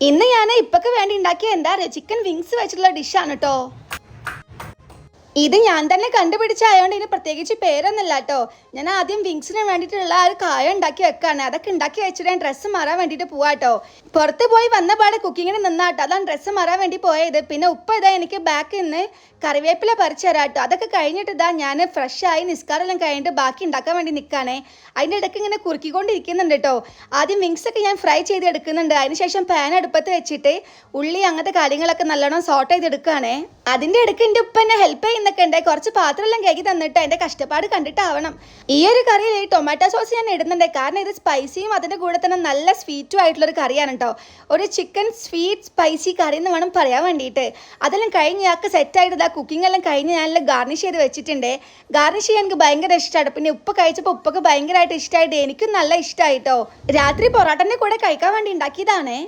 ഇന്ന് ഞാൻ ഇപ്പൊക്കെ വേണ്ടി ഉണ്ടാക്കിയ എന്താ ചിക്കൻ വിങ്സ് വെച്ചിട്ടുള്ള ഡിഷാണ് കേട്ടോ ഇത് ഞാൻ തന്നെ കണ്ടുപിടിച്ചായതുകൊണ്ട് ഇതിന് പ്രത്യേകിച്ച് പേരൊന്നുമില്ല കേട്ടോ. ഞാൻ ആദ്യം വിങ്സിന് വേണ്ടിയിട്ടുള്ള ഒരു കായ ഉണ്ടാക്കി വെക്കാണ്. അതൊക്കെ ഉണ്ടാക്കി വെച്ചിട്ട് ഞാൻ ഡ്രസ്സ് മാറാൻ വേണ്ടിയിട്ട് പോവാ കേട്ടോ. പുറത്ത് പോയി വന്ന പാടെ കുക്കിങ്ങിന് നിന്നാട്ടോ അതാണ് ഡ്രസ്സ് മാറാൻ വേണ്ടി പോയത്. പിന്നെ ഉപ്പ ഇതാ എനിക്ക് ബാക്ക് നിന്ന് കറിവേപ്പില പറിച്ചു തരാട്ടോ അതൊക്കെ കഴിഞ്ഞിട്ട് ഇതാ ഞാൻ ഫ്രഷ് ആയി നിസ്കാരമെല്ലാം കഴിഞ്ഞിട്ട് ബാക്കി ഉണ്ടാക്കാൻ വേണ്ടി നിൽക്കുകയാണേ അതിന്റെ ഇടയ്ക്ക് ഇങ്ങനെ കുറുക്കിക്കൊണ്ടിരിക്കുന്നുണ്ട് കേട്ടോ. ആദ്യം വിങ്സ് ഒക്കെ ഞാൻ ഫ്രൈ ചെയ്ത് എടുക്കുന്നുണ്ട് അതിനുശേഷം പാൻ അടുപ്പത്ത് വെച്ചിട്ട് ഉള്ളി അങ്ങനത്തെ കാര്യങ്ങളൊക്കെ നല്ലോണം സോട്ട് ചെയ്തെടുക്കുകയാണേ അതിന്റെ ഇടയ്ക്ക് എന്റെ ഉപ്പ എന്നെ ഹെൽപ്പ് ചെയ്യുന്നൊക്കെ ഉണ്ട്. കുറച്ച് പാത്രമെല്ലാം കഴുകി തന്നിട്ട് എന്റെ കഷ്ടപ്പാട് കണ്ടിട്ടാവണം. ഈ ഒരു കറിയിൽ ഈ ടൊമാറ്റോ സോസ് ഞാൻ ഇടുന്നുണ്ട്. കാരണം ഇത് സ്പൈസിയും അതിന്റെ കൂടെ തന്നെ നല്ല സ്വീറ്റും ആയിട്ടുള്ളൊരു കറിയാണ് കേട്ടോ ഒരു ചിക്കൻ സ്വീറ്റ് സ്പൈസി കറി എന്ന് വേണം പറയാൻ വേണ്ടിയിട്ട്. അതെല്ലാം കഴിഞ്ഞ് ഞങ്ങൾക്ക് സെറ്റായിട്ട് ഇതാ കുക്കിംഗ് എല്ലാം കഴിഞ്ഞ് ഞാനെല്ലാം ഗാർണിഷ് ചെയ്ത് വെച്ചിട്ടുണ്ട്. ഗാർണിഷ് ചെയ്യാൻ എനിക്ക് ഭയങ്കര ഇഷ്ടമാണ് പിന്നെ ഉപ്പ് കഴിച്ചപ്പോൾ ഉപ്പൊക്കെ ഭയങ്കരമായിട്ട് ഇഷ്ടമായിട്ട് എനിക്കും നല്ല ഇഷ്ടമായിട്ടോ രാത്രി പൊറോട്ടന്റെ കൂടെ കഴിക്കാൻ വേണ്ടി ഉണ്ടാക്കിയതാണേ.